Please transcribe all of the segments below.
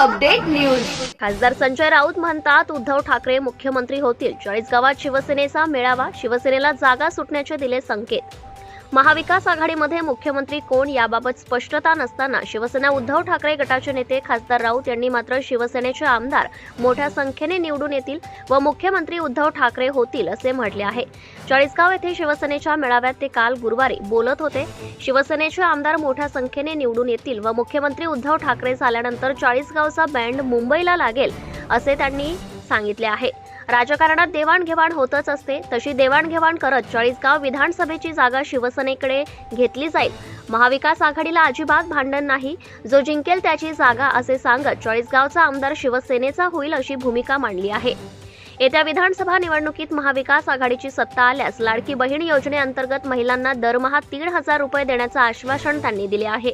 News. खासदार संजय राऊत म्हणतात उद्धव ठाकरे मुख्यमंत्री होतील. चाळीसगावात शिवसेनेचा मेळावा शिवसेनेला जागा सुटण्याचे दिले संकेत. महाविकास आघाडीमध्ये मुख्यमंत्री कोण याबाबत स्पष्टता नसताना शिवसेना उद्धव ठाकरे गटाचे नेते खासदार राऊत यांनी मात्र शिवसेनेचे आमदार मोठ्या संख्येने निवडून येतील व मुख्यमंत्री उद्धव ठाकरे होतील असे म्हटले आहे. चाळीसगाव येथे शिवसेनेच्या मेळाव्यात ते काल गुरुवारी बोलत होते. शिवसेनेचे आमदार मोठ्या संख्येने निवडून येतील व मुख्यमंत्री उद्धव ठाकरे झाल्यानंतर चाळीसगावचा बँड मुंबईला लागेल असे त्यांनी सांगितले आहे. राजकारणात देवाणघेवाण होतच असते. तशी देवाणघेवाण करत चाळीसगाव विधानसभेची जागा शिवसेनेकडे घेतली जाईल. महाविकास आघाडीला अजिबात भांडण नाही. जो जिंकेल त्याची जागा असे सांगत चाळीसगावचा आमदार शिवसेनेचा होईल अशी भूमिका मांडली आहे. येत्या विधानसभा निवडणुकीत महाविकास आघाडीची सत्ता आल्यास लाडकी बहीण योजनेअंतर्गत महिलांना दरमहा तीन हजार रुपये देण्याचं आश्वासन त्यांनी दिले आहे.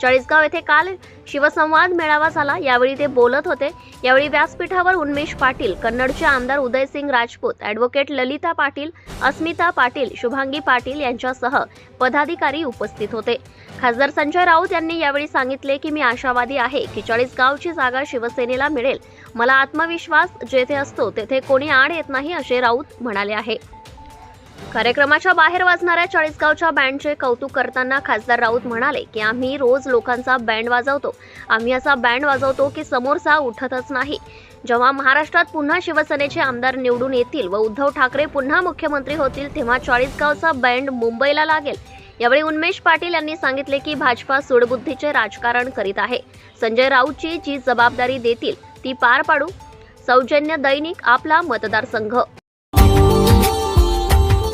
चाळीसगाव येथे काल शिवसंवाद मेळावा झाला. यावेळी ते बोलत होते. यावेळी व्यासपीठावर उन्मेष पाटील कन्नडचे आमदार उदयसिंग राजपूत ॲडव्होकेट ललिता पाटील अस्मिता पाटील शुभांगी पाटील यांच्यासह पदाधिकारी उपस्थित होते. खासदार संजय राऊत यांनी यावेळी सांगितले की मी आशावादी आहे की चाळीसगावची जागा शिवसेनेला मिळेल. मला आत्मविश्वास जेथे असतो तेथे कोणी आड येत नाही असे राऊत म्हणाले आहे. कार्यक्रमाच्या बाहेर वाजणाऱ्या चाळीसगावच्या बँडचे कौतुक करताना खासदार राऊत म्हणाले की आम्ही रोज लोकांचा बँड वाजवतो. आम्ही असा बँड वाजवतो की समोरचा उठतच नाही. जेव्हा महाराष्ट्रात पुन्हा शिवसेनेचे आमदार निवडून येतील व उद्धव ठाकरे पुन्हा मुख्यमंत्री होतील तेव्हा चाळीसगावचा बँड मुंबईला लागेल. यावेळी उन्मेष पाटील यांनी सांगितले की भाजपा सुडबुद्धीचे राजकारण करीत आहे. संजय राऊतची जी जबाबदारी देतील ती पार पाडू. सौजन्य दैनिक आपला मतदारसंघ.